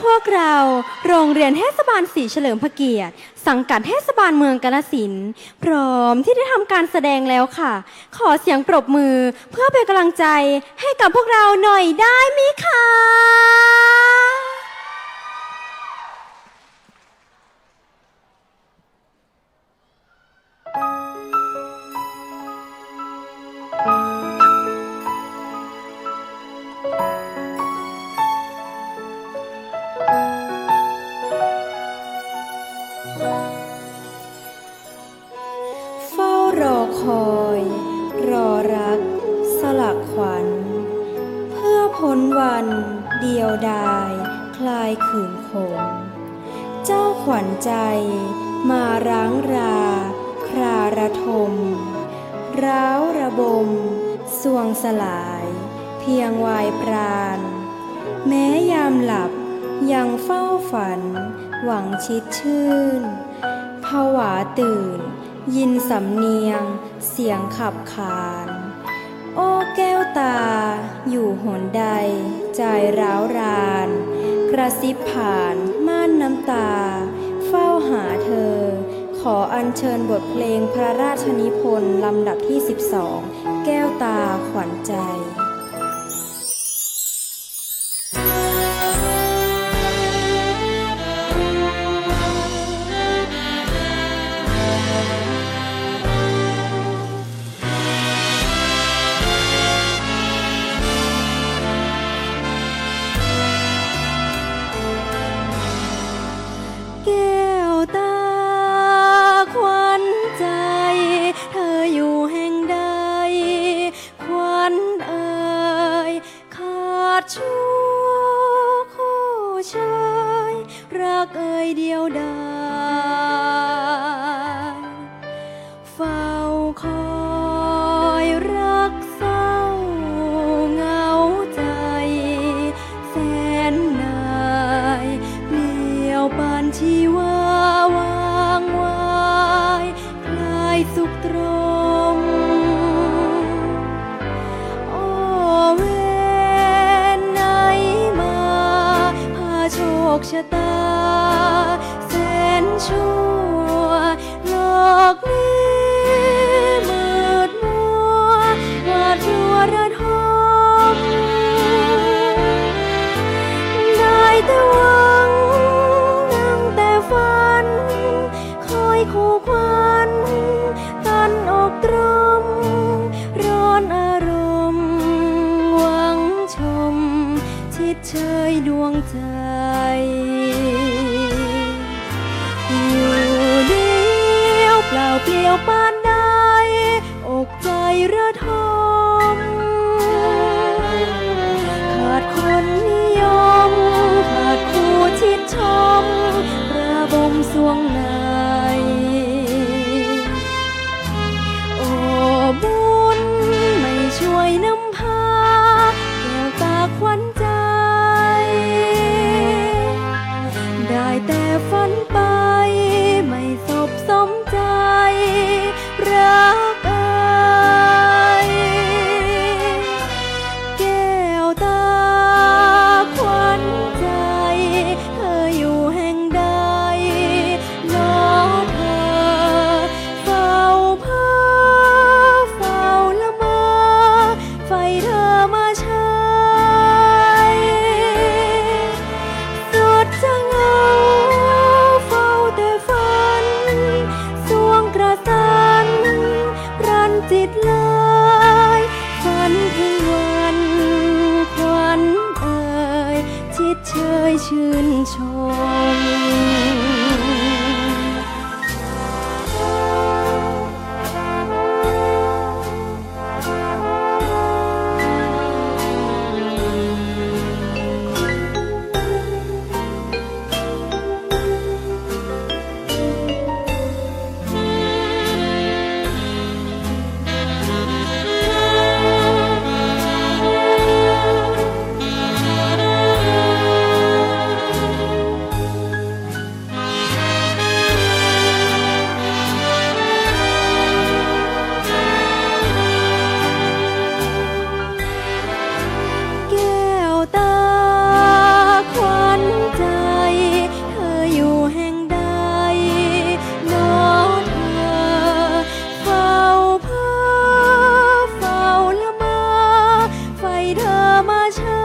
พวกเราโรงเรียนเทศบาลสีเฉลิมพระเกียรติ สังกัดเทศบาลเมืองกาลสินธุ์พร้อมที่ได้ทำการแสดงแล้วค่ะ ขอเสียงปรบมือเพื่อเป็นกำลังใจให้กับพวกเราหน่อยได้ไหมคะ เฝ้ารอคอย รอรัก สลักขวัญ เพื่อพ้นวันเดียวดาย คลายขืนคงเจ้าขวัญใจ มาร้างรา คราระทม ร้าวระบมสวงสลาย เพียงวายปราณ แม้ยามหลับยังเฝ้าฝัน หวังชิดชื่นผวาตื่น ยินสำเนียง เสียงขับขาน โอ้แก้วตา อยู่หนใด ใจร้าวราน กระซิบผ่านม่านน้ำตา เฝ้าหาเธอ ขออัญเชิญบทเพลงพระราชนิพนธ์ลำดับที่ 12 แก้วตาขวัญใจ เดียวดาย ชิดเชยดวงใจอยู่เดียวเปล่าเปลี่ยวปานใดอกใจระทมขาดคนนิยม ขาดคู่ชิดชม ระบมสวงนโแต่ฝันไปไม่สบส น মাঝা